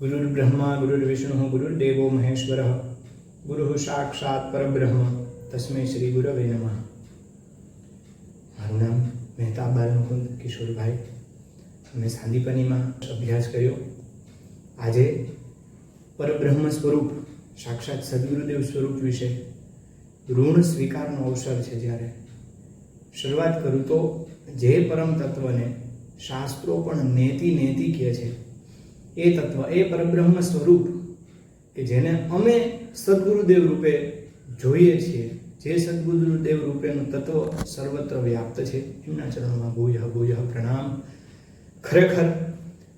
ગુરુર્બ્રહ્મા ગુરુર્વિષ્ણુ ગુરુર્દેવો મહેશ્વર ગુરુ સાક્ષાત પરબ્રહ્મ તસ્મૈ શ્રી ગુરવે નમઃ મારું નામ મહેતા બાલમુકુંદ કિશોરભાઈ અમે સાંદીપનીમાં અભ્યાસ કર્યો આજે પરબ્રહ્મ સ્વરૂપ સાક્ષાત સદગુરુદેવ સ્વરૂપ વિશે ઋણ સ્વીકારનો અવસર છે જ્યારે શરૂઆત કરું તો જે પરમ તત્વને શાસ્ત્રો પણ નેતિ નેતિ કહે છે. એ તત્વ, એ પરબ્રહ્મ સ્વરૂપ કે જેને અમે સદગુરુદેવ રૂપે જોઈએ છીએ, જે સદગુરુદેવ રૂપેનું તત્વ સર્વત્ર વ્યાપ્ત છે. એમના ચરણમાં ભૂય ભૂય પ્રણામ. ખરેખર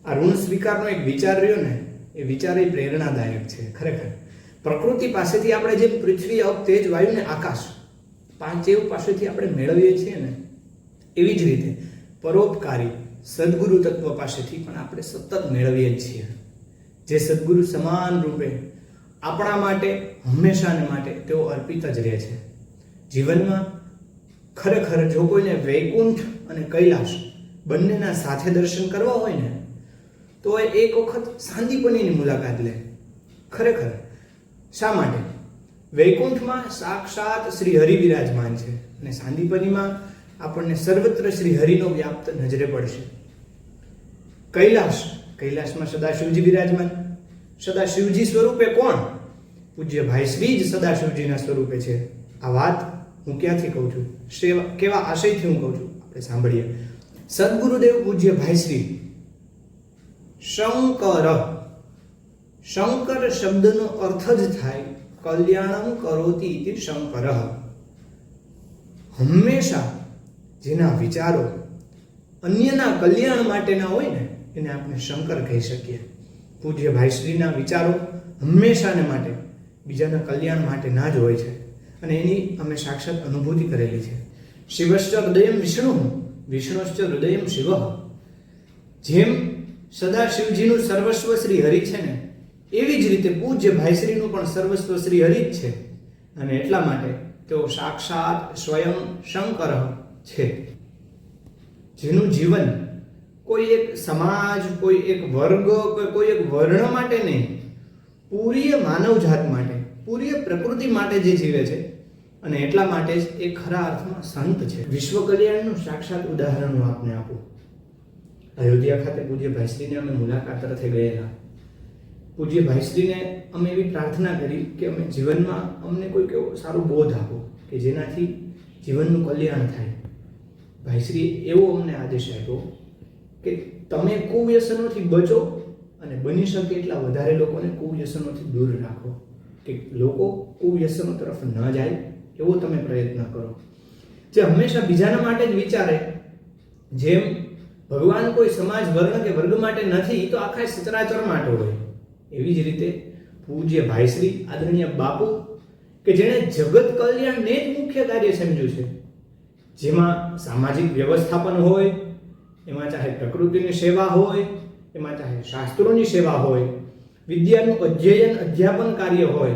આ ઋણ સ્વીકારનો એક વિચાર રહ્યો ને, એ વિચાર એ પ્રેરણાદાયક છે, ખરેખર. પ્રકૃતિ પાસેથી આપણે જે પૃથ્વી અપ તેજ વાયુ ને આકાશ પાંચેવ પાસેથી આપણે મેળવીએ છીએ ને, એવી જ રીતે પરોપકારી સદગુરુ તત્વ પાસેથી પણ આપણે સતત મેળવીએ છીએ. જે સદગુરુ સમાન રૂપે આપણા માટે, હંમેશાને માટે તેઓ અર્પિત જ રહે છે. જીવનમાં ખરેખર જો કોઈને વૈકુંઠ અને કૈલાશ બંનેના સાથે દર્શન કરવા હોય ને, તો એ એક વખત સાંદીપનીની મુલાકાત લે. ખરેખર, શા માટે? વૈકુંઠમાં સાક્ષાત શ્રી હરિ વિરાજમાન છે અને સાંદીપનીમાં આપણને સર્વત્ર શ્રી હરિનો વ્યાપ્ત નજરે પડશે. કૈલાશ કૈલાસમાં સદાશિવજી બિરાજમાન. સદાશિવજી સ્વરૂપે કોણ? પૂજ્ય ભાઈ શ્રી જ સદાશિવજીના સ્વરૂપે છે. આ વાત હું ક્યાંથી કહું છું? સેવા, કેવા આશયથી હું કહું છું? આપણે સાંભળીએ. સદગુરુદેવ પૂજ્ય ભાઈ શ્રી શંકર. શંકર શબ્દનો અર્થ જ થાય, કલ્યાણમ કરોતી શંકર. હંમેશા જેના વિચારો અન્યના કલ્યાણ માટેના હોય ને, એને આપણે શંકર કહી શકીએ. પૂજ્ય ભાઈશ્રીના વિચારો હંમેશાને માટે, બીજાના કલ્યાણ માટે ના જ હોય છે. અને એની અમે સાક્ષાત અનુભૂતિ કરેલી છે. શિવશ્ચ હૃદયમ વિષ્ણુ, વિષ્ણુશ્ચ હૃદયમ શિવ. જેમ સદા શિવજીનું સર્વસ્વ શ્રી હરિ છે ને, એવી જ રીતે પૂજ્ય ભાઈશ્રીનું પણ સર્વસ્વ શ્રી હરિ જ છે. અને એટલા માટે તેઓ સાક્ષાત સ્વયં શંકર છે. જેનું જીવન કોઈ એક સમાજ, કોઈ એક વર્ગ, કોઈ એક વર્ણ માટે નહીં, પૂરીય માનવ જાત માટે, પૂરીય પ્રકૃતિ માટે જે જીવે છે. અને એટલા માટે જ એ ખરા અર્થમાં સંત છે. વિશ્વ કલ્યાણનું સાક્ષાત ઉદાહરણ હું આપને આપું. અયોધ્યા ખાતે પૂજ્ય ભાઈશ્રીને અમે મુલાકાત અર્થે ગયેલા. પૂજ્ય ભાઈશ્રીને અમે એવી પ્રાર્થના કરી કે અમે જીવનમાં અમને કોઈક એવો સારો બોધ આપો કે જેનાથી જીવનનું કલ્યાણ થાય. ભાઈશ્રી એવો અમને આદેશ આપ્યો કે તમે કુવ્યસનોથી બચો અને બની શકે એટલા વધારે લોકોને કુવ્યસનોથી દૂર રાખો. કે લોકો કુવ્યસનો તરફ ન જાય એવો તમે પ્રયત્ન કરો. જે હંમેશા બીજાના માટે જ વિચારે, જેમ ભગવાન કોઈ સમાજ વર્ણ કે વર્ગ માટે નથી, તો આખા સચરાચર માટે હોય. એવી જ રીતે પૂજ્ય ભાઈશ્રી આદરણીય બાપુ, કે જેણે જગત કલ્યાણને જ મુખ્ય કાર્ય સમજ્યું છે. જેમાં સામાજિક વ્યવસ્થાપન હોય, એમાં ચાહે પ્રકૃતિની સેવા હોય, એમાં ચાહે શાસ્ત્રોની સેવા હોય, વિદ્યાનું અધ્યયન, અધ્યાપન કાર્ય હોય,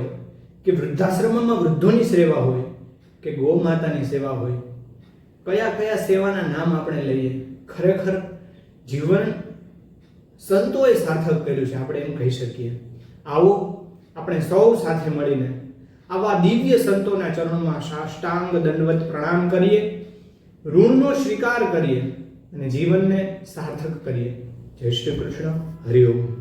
કે વૃદ્ધાશ્રમમાં વૃદ્ધોની સેવા હોય, કે ગૌ માતાની સેવા હોય, કયા કયા સેવાના નામ આપણે લઈએ, ખરેખર જીવન સંતોએ સાર્થક કર્યું છે, આપણે એમ કહી શકીએ. આવો આપણે સૌ સાથે મળીને આવા દિવ્ય સંતોના ચરણોમાં સાષ્ટાંગ દંડવત પ્રણામ કરીએ. ઋણનો સ્વીકાર કરીએ અને જીવનને સાર્થક કરીએ. જય શ્રી કૃષ્ણ. હરિઓમ